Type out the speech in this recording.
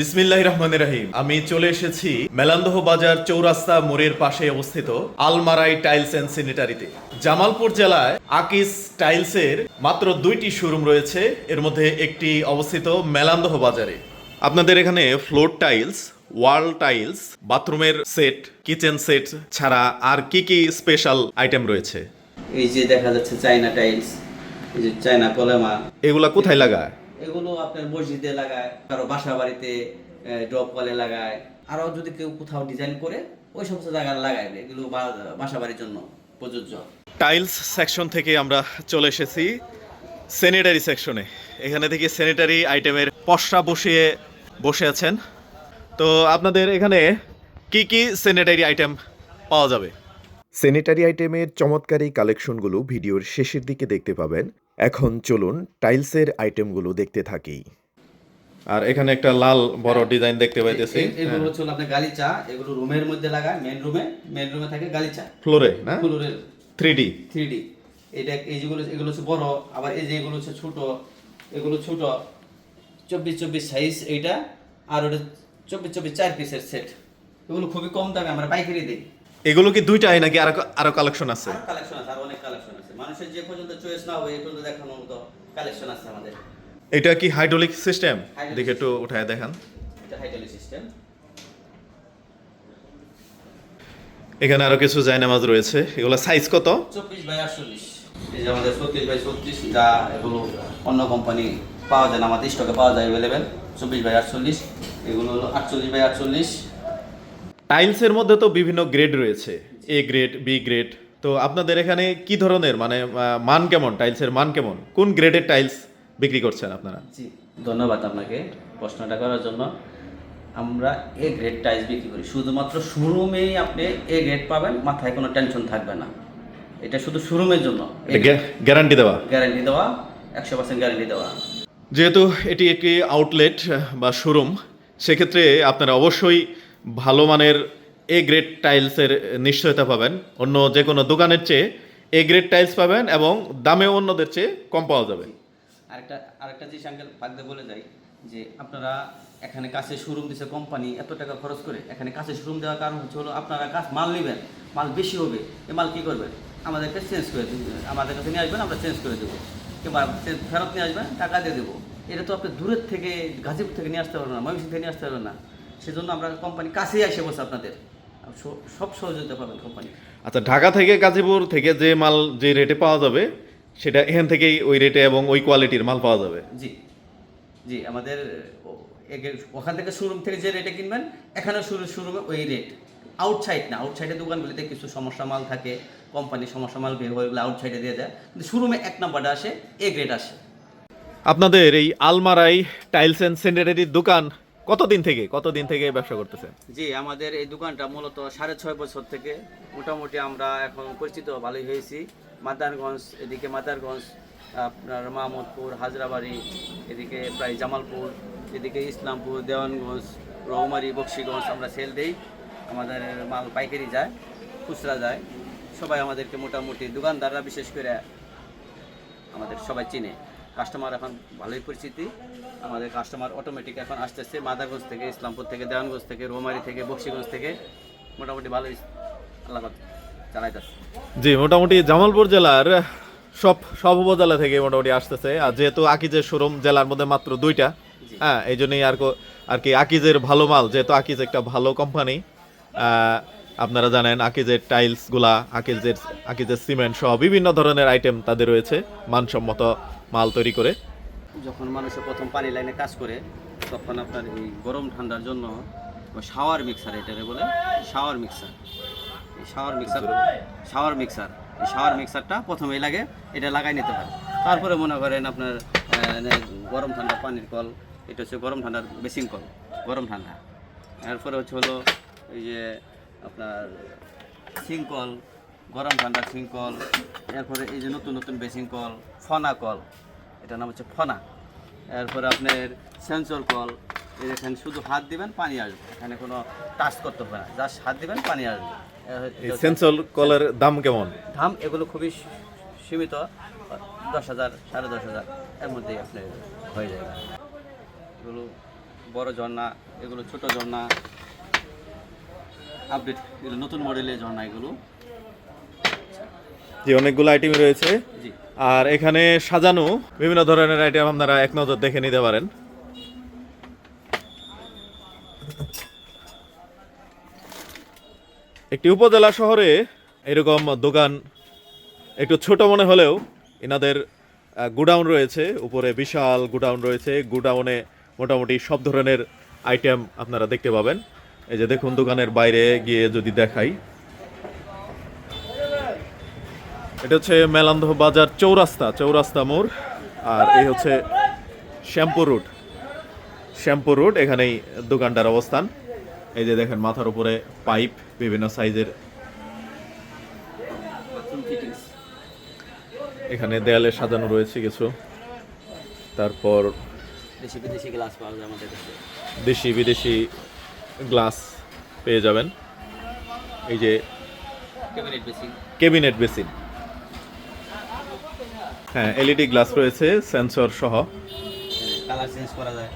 বিসমিল্লাহ রহমান রাহিম। আমি চলে এসেছি মেলান্দহ বাজার চৌরাস্তা মোড়ের পাশে অবস্থিত আলমারাই টাইলস এন্ড স্যানিটারিতে জামালপুর জেলায় আকিস টাইলসের মাত্র দুইটি শোরুম রয়েছে। এর মধ্যে একটি অবস্থিত মেলান্দহ বাজারে। আপনাদের এখানে ফ্লোর টাইলস ওয়াল টাইলস বাথরুমের সেট কিচেন সেট ছাড়া আর কি কি স্পেশাল আইটেম রয়েছে? এই যে দেখা যাচ্ছে চায়না টাইলস এই যে চায়না কলেমা। এগুলা কোথায় লাগায়? এগুলো আপনার মসজিদে লাগায় কারও বাসা বাড়িতে ড্রপ কলে লাগায়। আরও যদি কেউ কোথাও ডিজাইন করে ওই সমস্ত জায়গায় লাগায় এগুলো বাসা বাড়ির জন্য প্রযোজ্য। টাইলস সেকশন থেকে আমরা চলে এসেছি স্যানিটারি সেকশনে এখানে থেকে স্যানিটারি আইটেমের পশরা বসিয়ে বসে আছেন। তো আপনাদের এখানে কি কি স্যানিটারি আইটেম পাওয়া যাবে? স্যানিটারি আইটেমের চমৎকারী কালেকশনগুলো ভিডিওর শেষের দিকে দেখতে পাবেন। এখন চলুন টাইলসের আইটেমগুলো দেখতে থাকি। আর এখানে একটা লাল বড় ডিজাইন দেখতে পাইতেছি। এগুলো হচ্ছে আপনার গালিচা এগুলো রুমের মধ্যে লাগায় মেন রুমে মেন রুমে থাকে গালিচা ফ্লোরে না? ফুলের। থ্রি ডি থ্রি ডি এটা এই যেগুলো এগুলো হচ্ছে বড় আবার এই যে এগুলো হচ্ছে ছোট এগুলো ছোট। চব্বিশ চব্বিশ সাইজ এইটা আর ওটা চব্বিশ চব্বিশ চার পিসের সেট এগুলো খুবই কম দামে আমরা পাইকারি দিই। এগুলো কি দুইটাই নাকি আরও আরও কালেকশন আছে? আরও কালেকশন আছে আর অনেক কালেকশন আছে। মানুষের যে পর্যন্ত চয়েস না হবে এই পর্যন্ত দেখানোর মতো কালেকশন আছে আমাদের। এটা কি হাইড্রোলিক সিস্টেম দেখে একটু উঠায় দেখান। এটা হাইড্রোলিক সিস্টেম এখানে আরও কিছু জায়নামাজ রয়েছে। এগুলো সাইজ কত? চব্বিশ বাই আটচল্লিশ। এই যে আমাদের ছত্রিশ বাই ছত্রিশ যা এগুলো অন্য কোম্পানি পাওয়া যায় না আমাদের স্টকে পাওয়া যায় অ্যাভেলেবেল চব্বিশ বাই আটচল্লিশ এগুলো হলো আটচল্লিশ বাই আটচল্লিশ। টাইলসের মধ্যে তো বিভিন্ন গ্রেড রয়েছে। এ গ্রেড বি গ্রেড তো আপনাদের এখানে কি ধরনের মানে মান কেমন টাইলসের মান কেমন? কোন গ্রেডের টাইলস বিক্রি করছেন আপনারা? জি ধন্যবাদ আপনাকে প্রশ্নটা করার জন্য। আমরা এ গ্রেড টাইলস বিক্রি করি। শুধুমাত্র শোরুমেই আপনি এ গ্রেড পাবেন মাথায় কোনো টেনশন থাকবে না। এটা শুধু শোরুমের জন্য। গ্যারান্টি দেওয়া? গ্যারান্টি দেওয়া একশো পার্সেন্ট গ্যারান্টি দেওয়া। যেহেতু এটি একটি আউটলেট বা শোরুম সেক্ষেত্রে আপনারা অবশ্যই ভালো মানের এ গ্রেড টাইলসের নিশ্চয়তা পাবেন। অন্য যে কোনো দোকানের চেয়ে এ গ্রেড টাইলস পাবেন এবং দামে অন্যদের চেয়ে কম পাওয়া যাবে। আরেকটা আরেকটা জিনিস আঙ্কেল ফাঁকতে বলে যাই যে আপনারা এখানে কাছে শোরুম দিছে কোম্পানি এত টাকা খরচ করে এখানে কাছে শোরুম দেওয়ার কারণ হচ্ছে হলো আপনারা কাজ মাল নেবেন, মাল বেশি হবে, এ মাল কী করবেন? আমাদেরকে চেঞ্জ করে আমাদের কাছে নিয়ে আসবেন, আমরা চেঞ্জ করে দেবো। কিংবা ফেরত নিয়ে আসবেন, টাকা দিয়ে দেবো। এটা তো আপনি দূরের থেকে, গাজীপুর থেকে নিয়ে আসতে পারবেন না, ময়মনসিংহ থেকে নিয়ে আসতে পারবেন না। সেজন্য আমরা কোম্পানি কাছেই আসে বসে আপনাদের। সব সহযোগিতা পাবেন কোম্পানি আচ্ছা ঢাকা থেকে গাজীপুর থেকে যে মাল যে রেটে পাওয়া যাবে সেটা এখান থেকেই ওই রেটে এবং ওই কোয়ালিটির মাল পাওয়া যাবে। জি জি আমাদের ওখান থেকে শোরুম থেকে যে রেটে কিনবেন এখানে শুরু শোরুমে ওই রেট আউটসাইড না আউটসাইডের দোকানগুলিতে কিছু সমস্যা মাল থাকে কোম্পানির সমস্যা মাল বের হয়ে ওইগুলো আউটসাইডে দিয়ে দেয়। কিন্তু শোরুমে এক নাম্বারটা আসে এ গ্রেড আসে। আপনাদের এই আলমারাই টাইলস অ্যান্ড স্যানিটারির দোকান কতদিন থেকে? কতদিন থেকে ব্যবসা করতেছেন? জি, আমাদের এই দোকানটা মূলত সাড়ে ছয় বছর থেকে মোটামুটি আমরা এখন পরিচিত ভালোই হয়েছি। মাদারগঞ্জ, এদিকে মাদারগঞ্জ, আপনার মাহমুদপুর হাজরাবাড়ি, এদিকে প্রায় জামালপুর, এদিকে ইসলামপুর, দেওয়ানগঞ্জ, রৌমারি, বক্সিগঞ্জ আমরা সেল দিই। আমাদের মাল পাইকারি যায়, খুচরা যায়। সবাই আমাদেরকে মোটামুটি দোকানদাররা বিশেষ করে আমাদের সবাই চিনে। কাস্টমার এখন ভালোই পরিচিতি। আমাদের কাস্টমার অটোমেটিক এখন আসতেছে মাদারগঞ্জ থেকে ইসলামপুর থেকে দেওয়ানগঞ্জ থেকে রোমারি থেকে বক্সিগঞ্জ থেকে। মোটামুটি ভালোই আল্লাহ চালাইতেছে। জি মোটামুটি জামালপুর জেলার সব সব উপজেলা থেকে মোটামুটি আসতেছে। আর যেহেতু আকিজের শোরুম জেলার মধ্যে মাত্র দুইটা হ্যাঁ এই জন্যই আর আর কি আকিজের ভালো মাল যেহেতু আকিজ একটা ভালো কোম্পানি আপনারা জানেন আকিজের টাইলসগুলা, আকিজের আকিজের সিমেন্ট সহ বিভিন্ন ধরনের আইটেম তাদের রয়েছে, মানসম্মত মাল তৈরি করে। যখন মানুষের প্রথম পানি লাইনে কাজ করে, তখন আপনার এই গরম ঠান্ডার জন্য শাওয়ার মিক্সার এটারে বলে shower mixer shower mixer shower mixer shower মিক্সারটা প্রথমেই লাগে, এটা লাগাই নিতে হয়। তারপরে মনে করেন আপনার গরম ঠান্ডা পানির কল, এটা হচ্ছে গরম ঠান্ডার বেসিং কল, গরম ঠান্ডা। এরপরে হচ্ছে হলো এই যে আপনার সিঙ্কল গরম ঠান্ডা সিঙ্কল এরপরে এই যে নতুন নতুন বেসিং কল ফনা কল এটার নাম হচ্ছে ফনা। এরপরে আপনার সেন্সর কল এখানে শুধু হাত দিবেন পানি আসবে। এখানে কোনো টাচ করতে হবে না জাস্ট হাত দিবেন পানি আসবে। এই সেন্সর কলের দাম কেমন? দাম এগুলো খুবই সীমিত দশ হাজার সাড়ে দশ হাজার এর মধ্যেই আপনার হয়ে যায় এগুলো বড় ঝর্ণা এগুলো ছোট ঝর্ণা আপডেট নতুন মডেলের ঝর্ণা এগুলো। যে অনেকগুলো আইটেম রয়েছে। আর এখানে সাজানো বিভিন্ন ধরনের আইটেম আপনারা এক নজর দেখে নিতে পারেন। একটি উপজেলা শহরে এরকম দোকান একটু ছোট মনে হলেও এনাদের গুডাউন রয়েছে। উপরে বিশাল গুডাউন রয়েছে। গুডাউনে মোটামুটি সব ধরনের আইটেম আপনারা দেখতে পাবেন। এই যে দেখুন দোকানের বাইরে গিয়ে যদি দেখাই। এটা হচ্ছে মেলান্ধ বাজার চৌরাস্তা চৌরাস্তা মোড়। আর এই হচ্ছে শ্যাম্পু রুট শ্যাম্পু রুট এখানেই দোকানটার অবস্থান। এই যে দেখেন মাথার উপরে পাইপ বিভিন্ন সাইজের। এখানে দেয়ালে সাজানো রয়েছে কিছু। তারপর দেশি বিদেশি গ্লাস পাওয়া যায় আমাদের দেশি বিদেশি গ্লাস পেয়ে যাবেন। এই যে ক্যাবিনেট কেবিনেট বেসিন। হ্যাঁ এলইডি গ্লাস রয়েছে সেন্সর সহ। কালার চেঞ্জ করা যায়।